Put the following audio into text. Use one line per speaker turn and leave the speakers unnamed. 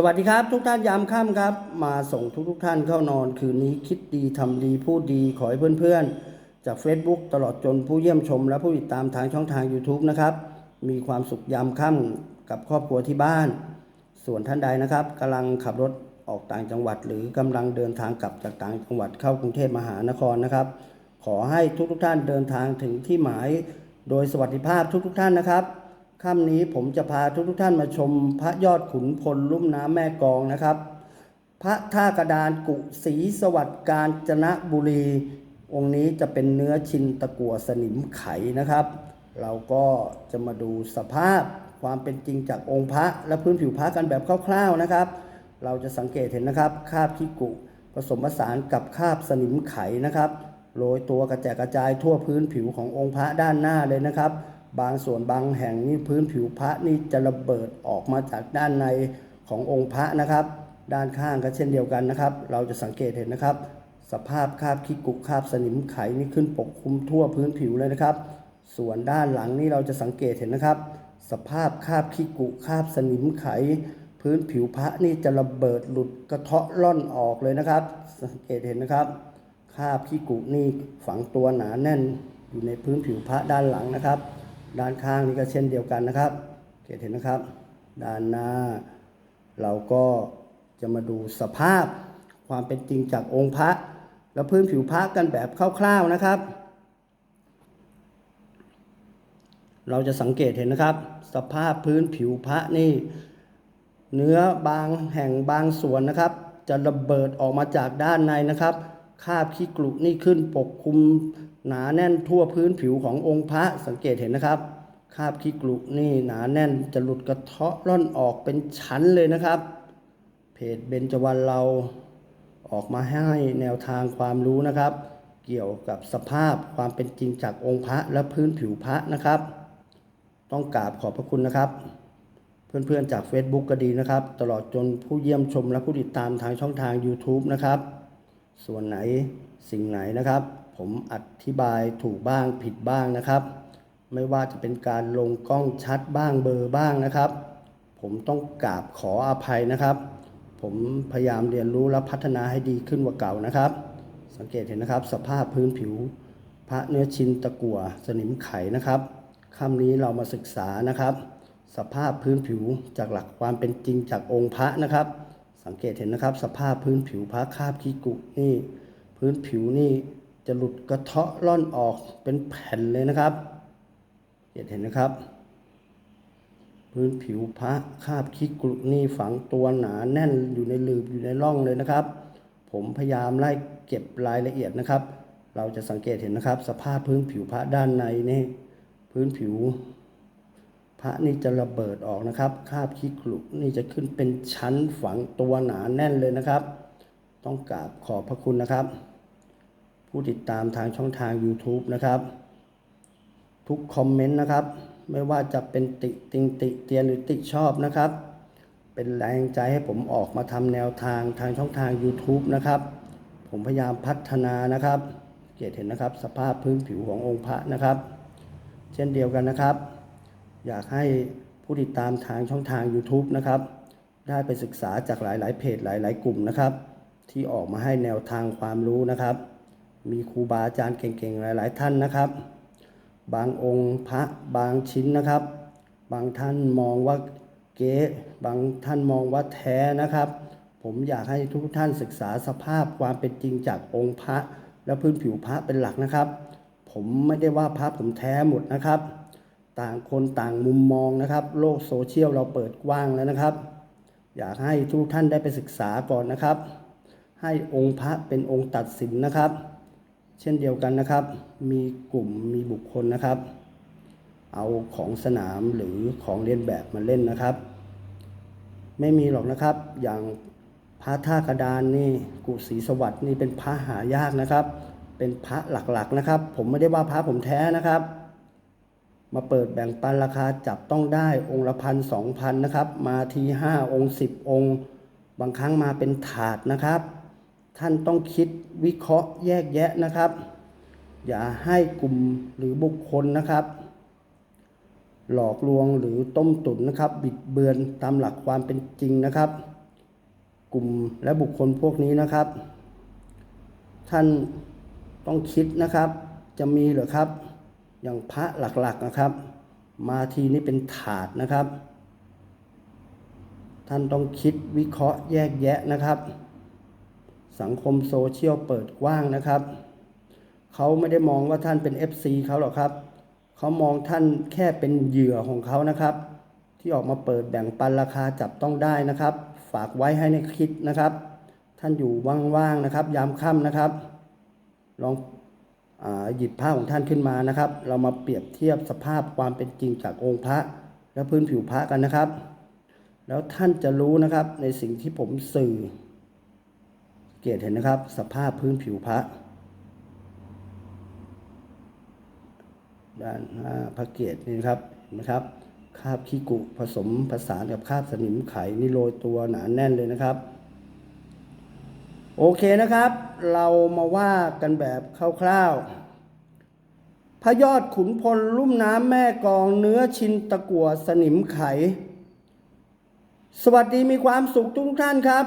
สวัสดีครับ ทุกท่านยามค่ำครับ มาส่งทุกทุกท่านเข้านอนคืนนี้คิดดีทำดีพูดดีขอให้เพื่อนๆ จาก Facebook ตลอดจนผู้เยี่ยมชม และผู้ติดตามทางช่องทาง YouTube นะครับ มีความสุขยามค่ำกับครอบครัวที่บ้าน ส่วนท่านใดนะครับกำลังขับรถออกต่างจังหวัด หรือกำลังเดินทางกลับจากต่างจังหวัดเข้ากรุงเทพมหานครนะครับ ขอให้ทุกๆท่านเดินทางถึงที่หมาย โดยสวัสดิภาพทุกๆท่านนะครับ ค่ำนี้ผมจะพาทุกๆท่านมาชมพระยอดขุนพลลุ่มน้ำแม่กองนะครับ พระท่ากระดานกุศรีสวัสดิ์กาญจนบุรี องค์นี้จะเป็นเนื้อชินตะกั่วสนิมไขนะครับ เราก็จะมาดูสภาพความเป็นจริงจากองค์พระและพื้นผิวพระกันแบบคร่าวๆนะครับ เราจะสังเกตเห็นนะครับคาบขี้กุผสมผสานกับคาบสนิมไขนะครับโรยตัวกระแจกกระจายทั่วพื้นผิวขององค์พระด้านหน้าเลยนะครับ บางส่วนบางแห่งนี่พื้นผิวพระนี่จะระเบิดออกมาจากด้านในขององค์พระนะครับ ด้านข้างก็เช่นเดียวกันนะครับ เราจะสังเกตเห็นนะครับ สภาพคราบขี้กุคราบสนิมไขนี่ขึ้นปกคลุมทั่วพื้นผิวเลยนะครับ ส่วนด้านหลังนี่เราจะสังเกตเห็นนะครับ สภาพคราบขี้กุคราบสนิมไข พื้นผิวพระนี่จะระเบิดหลุดกระเทาะล่อนออกเลยนะครับ สังเกตเห็นนะครับคราบขี้กุนี่ฝังตัวหนาแน่นอยู่ในพื้นผิวพระด้านหลังนะครับ ด้านข้างนี่ก็เช่นเดียวกันนะครับเกตเห็นนะครับ ด้านหน้า เราก็จะมาดูสภาพความเป็นจริงจากองค์พระ และพื้นผิวพระกันแบบคร่าวๆนะครับ เราจะสังเกตเห็นนะครับ สภาพพื้นผิวพระนี่ เนื้อบางแห่งบางส่วนนะครับ จะระเบิดออกมาจากด้านในนะครับ คาบขี้กลุนี่ขึ้นปกคลุมหนาแน่นทั่วพื้นผิวขององค์พระสังเกตเห็นนะครับคาบขี้กลุนี่หนาแน่นจะหลุดกระเทาะร่อนออกเป็นชั้นเลยนะครับ เพจเบญจวรรณเราออกมาให้แนวทางความรู้นะครับ เกี่ยวกับสภาพความเป็นจริงจากองค์พระและพื้นผิวพระนะครับ ต้องกราบขอบพระคุณนะครับเพื่อนๆ จาก Facebook ก็ดีนะครับ ตลอดจนผู้เยี่ยมชมและผู้ติดตามทางช่องทาง YouTube นะครับ ส่วนไหนสิ่งไหนนะครับ ผมอธิบายถูกบ้างผิดบ้างนะครับ ไม่ว่าจะเป็นการลงกล้องชัดบ้างเบอร์บ้างนะครับ ผมต้องกราบขออภัยนะครับ ผมพยายามเรียนรู้และพัฒนาให้ดีขึ้นกว่าเก่านะครับ สังเกตเห็นนะครับ สภาพพื้นผิว พระเนื้อชิ้นตะกั่วสนิมไขนะครับค่ำนี้เรามาศึกษานะครับ สภาพพื้นผิวจากหลักความเป็นจริงจากองค์พระนะครับ สังเกตเห็นนะครับ สภาพพื้นผิวพระคาบขี้กุนี่ พื้นผิวนี่จะหลุดกระเทาะล่อนออกเป็นแผ่นเลยนะครับเห็นเห็นนะครับ พื้นผิวพระคาบขี้กรุนี่ฝังตัวหนาแน่นอยู่ในหลืบอยู่ในร่องเลยนะครับ ผมพยายามไล่เก็บรายละเอียดนะครับ เราจะสังเกตเห็นนะครับ สภาพพื้นผิวพระด้านในนี่ พื้นผิว พระนี่จะระเบิดออกนะครับคาบขี้กรุนี่จะขึ้นเป็นชั้นฝังตัวหนาแน่นเลยนะครับ ต้องกราบขอบพระคุณนะครับ ผู้ติดตามทางช่องทาง YouTube นะครับ ทุกคอมเมนต์นะครับ ไม่ว่าจะเป็นติติงติเตียนหรือติชอบนะครับ เป็นแรงใจให้ผมออกมาทำแนวทางทางช่องทาง YouTube นะครับ ผมพยายามพัฒนานะครับเกียรติเห็นนะครับ สภาพพื้นผิวขององค์พระนะครับ เช่นเดียวกันนะครับ อยากให้ผู้ติดตามทางช่องทาง YouTube นะครับ ได้ไปศึกษาจากหลาย ๆ เพจหลาย ๆ กลุ่มนะครับ ที่ออกมาให้แนวทางความรู้นะครับ มีครูบาอาจารย์เก่ง ๆ หลาย ๆ ท่านนะครับ บางองค์พระบางชิ้นนะครับ บางท่านมองว่าเก๊บางท่านมองว่าแท้นะครับ ผมอยากให้ทุกท่านศึกษาสภาพความเป็นจริงจากองค์พระและพื้นผิวพระเป็นหลักนะครับ ผมไม่ได้ว่าพระผมแท้หมดนะครับ ต่างคนต่างมุมมองนะครับ โลกโซเชียลเราเปิดกว้างแล้วนะครับ อยากให้ทุกท่านได้ไปศึกษาก่อนนะครับ ให้องค์พระเป็นองค์ตัดสินนะครับ เช่นเดียวกันนะครับ มีกลุ่มมีบุคคลนะครับ เอาของสนามหรือของเลียนแบบมาเล่นนะครับ ไม่มีหรอกนะครับอย่างพระท่ากระดานนี่กุศรีสวัสดิ์นี่เป็นพระหายากนะครับ เป็นพระหลักๆนะครับ ผมไม่ได้ว่าพระผมแท้นะครับ มาเปิดแบ่งปันราคาจับต้องได้องค์ละพันสองพันนะครับ มาทีห้าองค์สิบองค์ บางครั้งมาเป็นถาดนะครับ ท่านต้องคิดวิเคราะห์แยกแยะนะครับ อย่าให้กลุ่มหรือบุคคลนะครับ หลอกลวงหรือต้มตุ๋นนะครับ บิดเบือนตามหลักความเป็นจริงนะครับ กลุ่มและบุคคลพวกนี้นะครับ ท่านต้องคิดนะครับ จะมีหรือครับ อย่างพระหลักๆนะครับ มาทีนี้เป็นถาดนะครับ ท่านต้องคิดวิเคราะห์แยกแยะนะครับ สังคมโซเชียลเปิดกว้างนะครับ เขาไม่ได้มองว่าท่านเป็น FC เขาหรอกครับ เขามองท่านแค่เป็นเหยื่อของเขานะครับ ที่ออกมาเปิดแบ่งปันราคาจับต้องได้นะครับ ฝากไว้ให้ในคิดนะครับ ท่านอยู่ว่างๆนะครับ ยามค่ำนะครับ ลอง หยิบผ้าของท่านขึ้นมานะครับ เรามาเปรียบเทียบสภาพความเป็นจริงจากองค์พระและพื้นผิวพระกันนะครับ แล้วท่านจะรู้นะครับในสิ่งที่ผมสื่อ เกตเห็นนะครับ สภาพพื้นผิวพระด้านหน้าพระเกตนี่นะครับเห็นไหมครับคาบขี้กุผสมผสานกับคาบสนิมไขนี่โรยตัวหนาแน่นเลยนะครับ โอเคนะครับ เรามาว่ากันแบบคร่าวๆ พระยอดขุนพลลุ่มน้ำแม่กองเนื้อชินตะกัวสนิมไข สวัสดีมีความสุขทุกท่านครับ